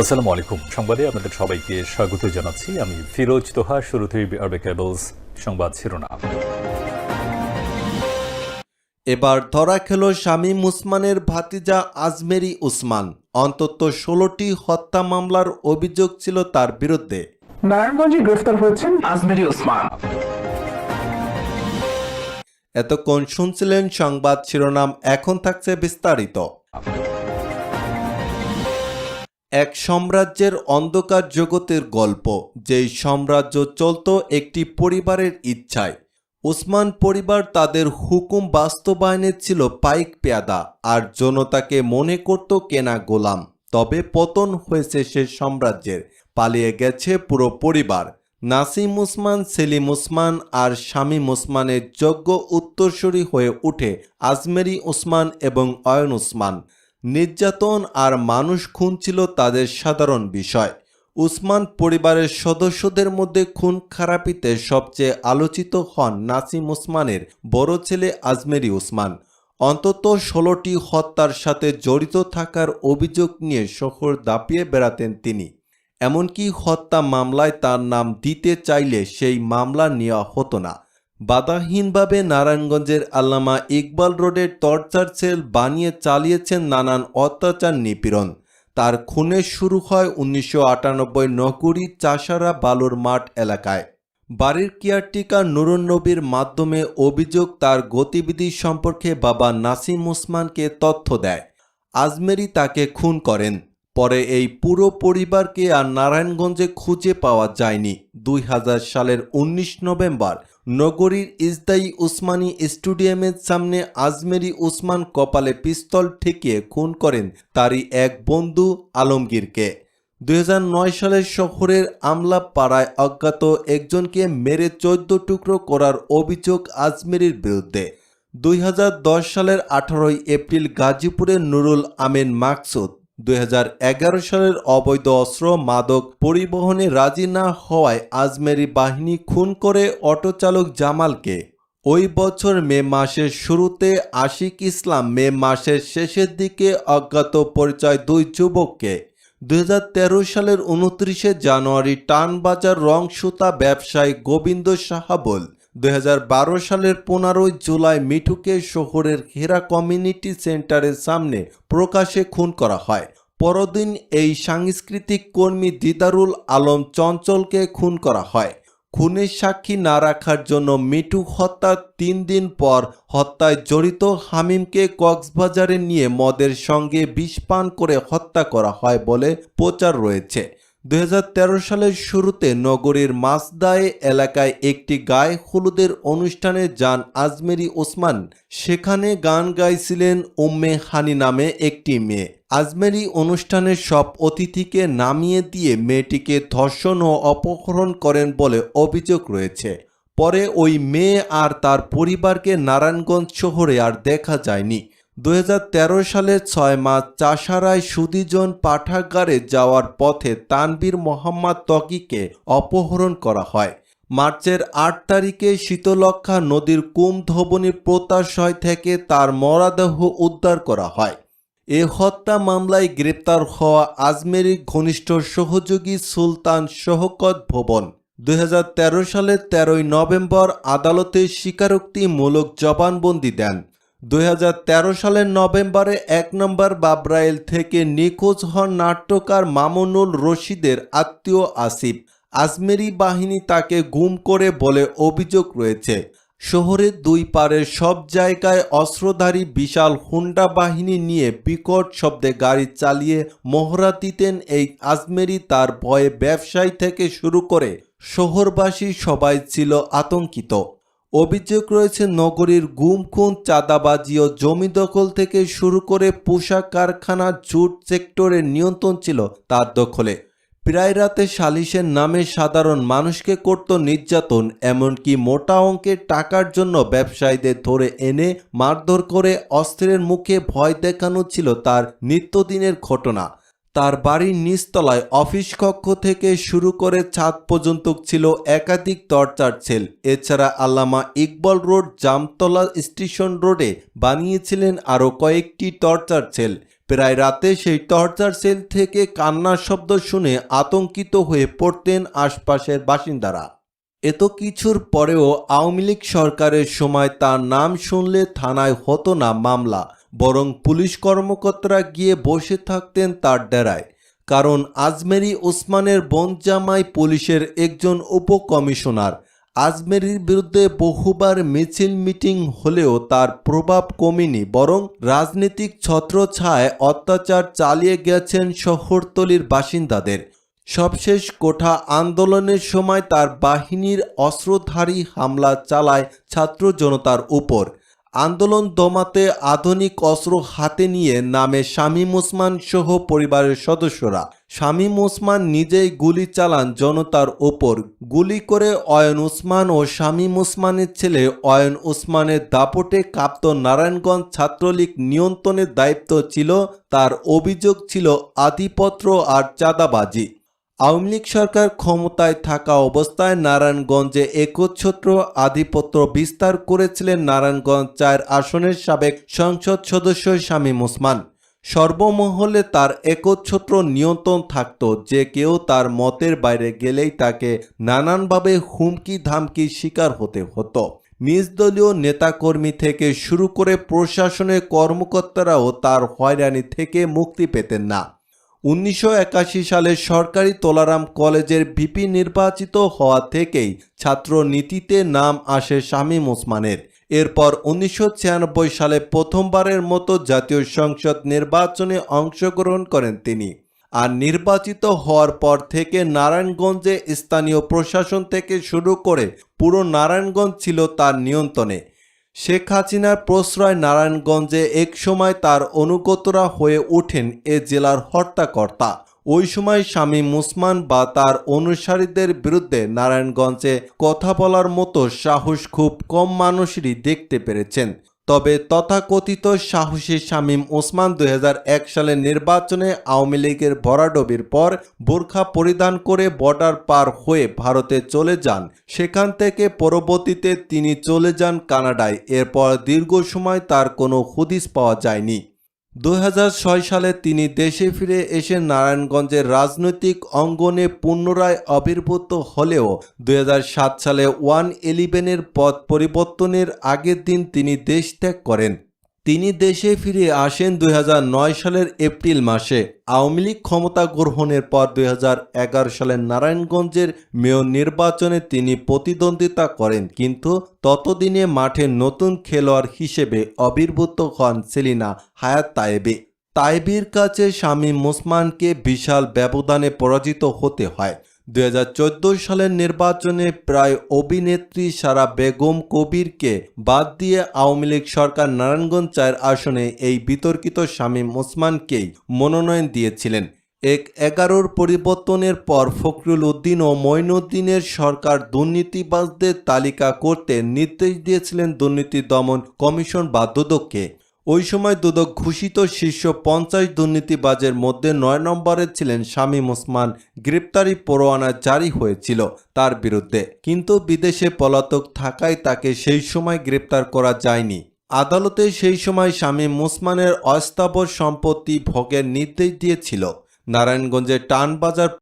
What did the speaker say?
আসসালামু আলাইকুম। সংবাদে আপনাদের সবাইকে স্বাগত জানাচ্ছি। আমি ফিরোজ তোহা শুরুতেই আরবে কেবলস সংবাদ শিরোনাম। এবার ধরা খেল শামীম উসমানের ভাতিজা আজমেরি উসমান। অন্তত ষোলোটি হত্যা মামলার অভিযোগ ছিল তার বিরুদ্ধে। নারায়ণগঞ্জে গ্রেফতার হয়েছেন আজমেরি ওসমান এতক্ষণ শুনছিলেন সংবাদ শিরোনাম। এখন থাকছে বিস্তারিত। এক সাম্রাজ্যের অন্ধকার জগতের গল্প, যেই সাম্রাজ্য চলত একটি পরিবারের ইচ্ছায়। উসমান পরিবার তাদের হুকুম বাস্তবায়নে ছিল পাইক পেয়াদা, আর জনতাকে মনে করত কেনা গোলাম। তবে পতন হয়েছে সে সাম্রাজ্যের, পালিয়ে গেছে পুরো পরিবার। নাসিম উসমান সেলিম উসমান আর শামীম উসমানের যোগ্য উত্তরসূরি হয়ে উঠে আজমেরি উসমান এবং অয়ন উসমান নির্যাতন আর মানুষ খুন ছিল তাদের সাধারণ বিষয়। উসমান পরিবারের সদস্যদের মধ্যে খুন খারাপিতে সবচেয়ে আলোচিত হন নাসিম উসমানের বড় ছেলে আজমেরি উসমান। অন্তত ষোলোটি হত্যার সাথে জড়িত থাকার অভিযোগ নিয়ে শহর দাপিয়ে বেড়াতেন তিনি। এমনকি হত্যা মামলায় তার নাম দিতে চাইলে সেই মামলা নেওয়া হতো না। বাধাহীনভাবে নারায়ণগঞ্জের আল্লামা ইকবাল রোডের টর্চার সেল বানিয়ে চালিয়েছেন নানান অত্যাচার নিপীড়ন। তার খুনের শুরু হয় উনিশশো আটানব্বই নকুরি চাষারা বালুর মাঠ এলাকায়। বাড়ির কেয়ারটিকার নুরুন নবীর মাধ্যমে অভিযোগ তার গতিবিধি সম্পর্কে বাবা নাসিম উসমানকে তথ্য দেয়। আজমেরি তাকে খুন করেন। পরে এই পুরো পরিবারকে আর নারায়ণগঞ্জে খুঁজে পাওয়া যায়নি। দুই হাজার সালের উনিশ নভেম্বর নগরীর ইজদাই উসমানী স্টেডিয়ামের সামনে আজমেরি উসমান কপালে পিস্তল ঠেকিয়ে খুন করেন তারই এক বন্ধু আলমগীরকে। দুই সালের শহরের আমলা পাড়ায় অজ্ঞাত একজনকে মেরে চোদ্দ টুকরো করার অভিযোগ আজমেরির বিরুদ্ধে। দুই হাজার দশ সালের আঠারোই এপ্রিল গাজীপুরের নুরুল আমিন মাকসুদ দু হাজার এগারো সালের অবৈধ অস্ত্র মাদক পরিবহনে রাজি না হওয়ায় আজমেরি বাহিনী খুন করে অটোচালক জামালকে। ওই বছর মে মাসের শুরুতে আশিক ইসলাম মে মাসের শেষের দিকে অজ্ঞাত পরিচয় দুই যুবককে দুই হাজার তেরো সালের উনত্রিশে জানুয়ারি টানবাজার রং সুতা ব্যবসায়ী গোবিন্দ সাহাবল দুই হাজার বারো সালের পনেরোই জুলাই মিঠুকে শহরের হেরা কমিউনিটি সেন্টারের সামনে প্রকাশে খুন করা হয়। পরদিন এই সাংস্কৃতিক কর্মী দিদারুল আলম চঞ্চলকে খুন করা হয়। খুনের সাক্ষী না রাখার জন্য মিঠু হত্যার তিন দিন পর হত্যায় জড়িত হামিমকে কক্সবাজারে নিয়ে মদের সঙ্গে বিষ পান করে হত্যা করা হয় বলে প্রচার রয়েছে। দুই হাজার তেরো সালের শুরুতে নগরীর মাসদায় এলাকায় একটি গায়ে হলুদের অনুষ্ঠানে যান আজমেরি ওসমান। সেখানে গান গাইছিলেন উম্মে হানি নামে একটি মেয়ে। আজমেরি অনুষ্ঠানের সব অতিথিকে নামিয়ে দিয়ে মেয়েটিকে ধর্ষণ ও অপহরণ করেন বলে অভিযোগ রয়েছে। পরে ওই মেয়ে আর তার পরিবারকে নারায়ণগঞ্জ শহরে আর দেখা যায়নি। তেরো সালের ছয় মাস চাষারায় সুদিজন পাঠাগারে যাওয়ার পথে তানবীর মোহাম্মদ তকিকে অপহরণ করা হয়। মার্চের আট তারিখে শীতলক্ষা নদীর কুমধবনির প্রত্যাশয় থেকে তার মরাদেহ উদ্ধার করা হয়। এ হত্যা মামলায় গ্রেপ্তার হওয়া আজমেরির ঘনিষ্ঠ সহযোগী সুলতান শহকত ভবন। দুই হাজার তেরো সালের তেরোই নভেম্বর আদালতে স্বীকারোক্তিমূলক জবানবন্দি দেন। দুই হাজার তেরো সালের নভেম্বরে এক নম্বর বাবরাইল থেকে নিখোঁজ হন নাট্যকার মামুনুল রশিদের আত্মীয় আসিফ। আজমেরি বাহিনী তাকে গুম করে বলে অভিযোগ রয়েছে। শহরের দুই পারের সব জায়গায় অস্ত্রধারী বিশাল হুন্ডা বাহিনী নিয়ে বিকট শব্দে গাড়ি চালিয়ে মহড়া দিতেন এই আজমেরি তার ভয়ে ব্যবসায়ী থেকে শুরু করে শহরবাসী সবাই ছিল আতঙ্কিত। অভিযোগ রয়েছে, নগরীর গুম খুন চাঁদাবাজি ও জমি দখল থেকে শুরু করে পোশাক কারখানা, জুট সেক্টরের নিয়ন্ত্রণ ছিল তার দখলে। প্রায় রাতে সালিশের নামে সাধারণ মানুষকে করত নির্যাতন, এমনকি মোটা অঙ্কের টাকার জন্য ব্যবসায়ীদের ধরে এনে মারধর করে অস্ত্রের মুখে ভয় দেখানো ছিল তার নিত্যদিনের ঘটনা। তার বাড়ির নিচতলায় অফিস কক্ষ থেকে শুরু করে ছাদ পর্যন্ত ছিল একাধিক টর্চার সেল। এছাড়া আল্লামা ইকবল রোড, জামতলা স্টেশন রোডে বানিয়েছিলেন আরও কয়েকটি টর্চার সেল। প্রায় রাতে সেই টর্চার সেল থেকে কান্নার শব্দ শুনে আতঙ্কিত হয়ে পড়তেন আশপাশের বাসিন্দারা। এত কিছুর পরেও আওয়ামী লীগ সরকারের সময় তার নাম শুনলে থানায় হতো না মামলা। বরং পুলিশ কর্মকর্তারা গিয়ে বসে থাকতেন তার ডেরায়। কারণ আজমেরি ওসমানের বোন জামাই পুলিশের একজন উপকমিশনার। আজমেরির বিরুদ্ধে বহুবার মিছিল মিটিং হলেও তার প্রভাব কমেনি, বরং রাজনৈতিক ছত্রছায় অত্যাচার চালিয়ে গেছেন শহরতলির বাসিন্দাদের। সবশেষ কোঠা আন্দোলনের সময় তার বাহিনীর অস্ত্রধারী হামলা চালায় ছাত্র জনতার উপর। আন্দোলন দমাতে আধুনিক অস্ত্র হাতে নিয়ে নামে শামীম ওসমান সহ পরিবারের সদস্যরা। শামীম ওসমান নিজেই গুলি চালান জনতার ওপর। গুলি করে অয়ন ওসমান ও শামীম ওসমানের ছেলে অয়ন ওসমানের দাপটে কাঁপত নারায়ণগঞ্জ ছাত্রলীগ নিয়ন্ত্রণের দায়িত্ব ছিল, তার অভিযোগ ছিল আধিপত্র আর চাঁদাবাজি। আওয়ামী লীগ সরকার ক্ষমতায় থাকা অবস্থায় নারায়ণগঞ্জে একচ্ছত্র আধিপত্য বিস্তার করেছিলেন নারায়ণগঞ্জ চার আসনের সাবেক সংসদ সদস্য শামীম ওসমান। সর্বমহলে তার একচ্ছত্র নিয়ন্ত্রণ থাকত যে কেউ তার মতের বাইরে গেলেই তাকে নানানভাবে হুমকি ধামকি শিকার হতে হতো। নিজ দলীয় নেতাকর্মী থেকে শুরু করে প্রশাসনের কর্মকর্তারাও তার হয়রানি থেকে মুক্তি পেতেন না। উনিশশো একাশি সালে সরকারি তোলারাম কলেজের ভিপি নির্বাচিত হওয়া থেকেই ছাত্র নীতিতে নাম আসে শামীম ওসমানের। এরপর উনিশশো ছিয়ানব্বই সালে প্রথমবারের মতো জাতীয় সংসদ নির্বাচনে অংশগ্রহণ করেন তিনি আর নির্বাচিত হওয়ার পর থেকে নারায়ণগঞ্জে স্থানীয় প্রশাসন থেকে শুরু করে পুরো নারায়ণগঞ্জ ছিল তার নিয়ন্ত্রণে। শেখ হাসিনার প্রশ্রয় নারায়ণগঞ্জে এক সময় তার অনুগতরা হয়ে ওঠেন এ জেলার হর্তাকর্তা। ওই সময় স্বামী মুসমান বা তার অনুসারীদের বিরুদ্ধে নারায়ণগঞ্জে কথা বলার মতো সাহস খুব কম মানুষেরই দেখতে পেরেছেন। তবে তথাকথিত সাহসী শামীম ওসমান দু হাজার এক সালের নির্বাচনে আওয়ামী লীগের ভরাডবির পর বোরখা পরিধান করে বর্ডার পার হয়ে ভারতে চলে যান। সেখান থেকে পরবর্তীতে তিনি চলে যান কানাডায়। এরপর দীর্ঘ সময় তার কোনো হুদিস পাওয়া যায়নি। দু হাজার ছয় সালে তিনি দেশে ফিরে এসে নারায়ণগঞ্জের রাজনৈতিক অঙ্গনে পুনরায় আবির্ভূত হলেও দু হাজার সাত সালে ওয়ান ইলেভেনের পথ পরিবর্তনের আগের দিন তিনি দেশ ত্যাগ করেন। তিনি দেশে ফিরে আসেন দুই হাজার নয় সালের এপ্রিল মাসে। আওয়ামী লীগ ক্ষমতা গ্রহণের পর দুই হাজার এগারো সালের নারায়ণগঞ্জের মেয়র নির্বাচনে তিনি প্রতিদ্বন্দ্বিতা করেন, কিন্তু ততদিনে মাঠে নতুন খেলোয়াড় হিসেবে আবির্ভূত হন সেলিনা হায়াত তায়েবে। তাইবির কাছে স্বামী মুসমানকে বিশাল ব্যবধানে পরাজিত হতে হয়। দুই হাজার চোদ্দ সালের নির্বাচনে প্রায় অভিনেত্রী সারা বেগম কবিরকে বাদ দিয়ে আওয়ামী লীগ সরকার নারায়ণগঞ্জ চায়ের আসনে এই বিতর্কিত শামীম ওসমানকেই মনোনয়ন দিয়েছিলেন। এক এগারোর পরিবর্তনের পর ফখরুল উদ্দিন ও মঈনুদ্দিনের সরকার দুর্নীতিবাজদের তালিকা করতে নির্দেশ দিয়েছিলেন দুর্নীতি দমন কমিশন বা দুদককে ওই সময় দুদক ঘোষিত শীর্ষ পঞ্চাশ দুর্নীতিবাজের মধ্যে নয় নম্বরে ছিলেন শামীম ওসমান। গ্রেপ্তারি পরোয়ানা জারি হয়েছিল তার বিরুদ্ধে। কিন্তু বিদেশে পলাতক থাকায় তাকে সেই সময় গ্রেপ্তার করা যায়নি। আদালতে সেই সময় শামীম ওসমানের অস্থাবর সম্পত্তি ভোগের নির্দেশ দিয়েছিল। নারায়ণগঞ্জের টানবাজার